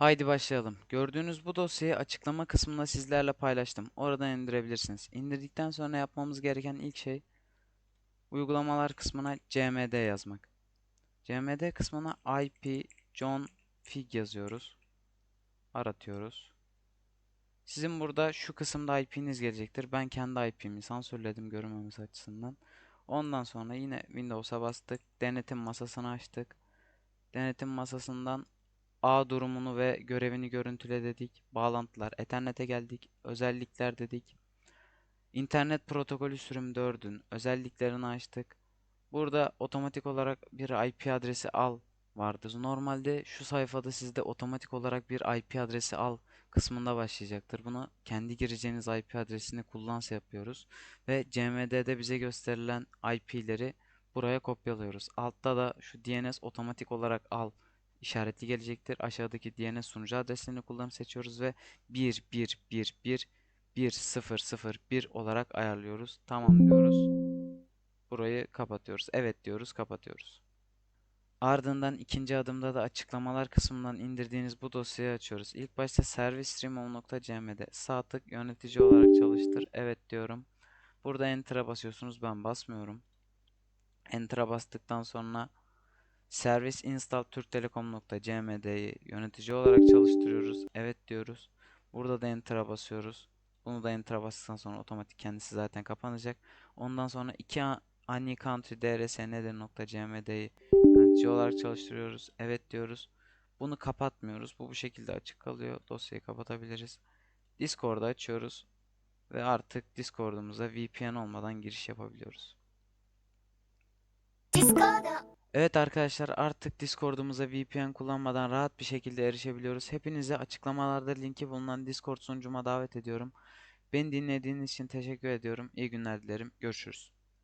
Haydi başlayalım. Gördüğünüz bu dosyayı açıklama kısmında sizlerle paylaştım. Oradan indirebilirsiniz. İndirdikten sonra yapmamız gereken ilk şey uygulamalar kısmına cmd yazmak. cmd kısmına ip john fig yazıyoruz. Aratıyoruz. Sizin burada şu kısımda IP'niz gelecektir. Ben kendi IP'mi sansürledim görünmemesi açısından. Ondan sonra yine Windows'a bastık. Denetim masasını açtık. Denetim masasından A durumunu ve görevini görüntüle dedik. Bağlantılar Ethernet'e geldik. Özellikler dedik. İnternet protokolü sürüm 4'ün özelliklerini açtık. Burada otomatik olarak bir IP adresi al vardır. Normalde şu sayfada sizde otomatik olarak bir IP adresi al kısmında başlayacaktır. Bunu kendi gireceğiniz IP adresini kullansa yapıyoruz. Ve CMD'de bize gösterilen IP'leri buraya kopyalıyoruz. Altta da şu DNS otomatik olarak al işaretli gelecektir. Aşağıdaki DNS sunucu adreslerini kullanıp seçiyoruz ve 1 1 1 1 1 0 0 1 olarak ayarlıyoruz. Tamam diyoruz. Burayı kapatıyoruz. Evet diyoruz, kapatıyoruz. Ardından ikinci adımda da açıklamalar kısmından indirdiğiniz bu dosyayı açıyoruz. İlk başta service.cm'de sağ tık yönetici olarak çalıştır. Evet diyorum. Burada Enter'a basıyorsunuz. Ben basmıyorum. Enter'a bastıktan sonra Servis install türktelekom.cmd'yi yönetici olarak çalıştırıyoruz. Evet diyoruz. Burada da enter'a basıyoruz. Bunu da enter'a bastıktan sonra otomatik kendisi zaten kapanacak. Ondan sonra 2 ani country drs nedir.cmd'yi yönetici olarak çalıştırıyoruz. Evet diyoruz. Bunu kapatmıyoruz. Bu bu şekilde açık kalıyor. Dosyayı kapatabiliriz. Discord'u açıyoruz. Ve artık Discord'umuza VPN olmadan giriş yapabiliyoruz. Evet arkadaşlar artık Discord'umuza VPN kullanmadan rahat bir şekilde erişebiliyoruz. Hepinize açıklamalarda linki bulunan Discord sunucuma davet ediyorum. Beni dinlediğiniz için teşekkür ediyorum. İyi günler dilerim. Görüşürüz.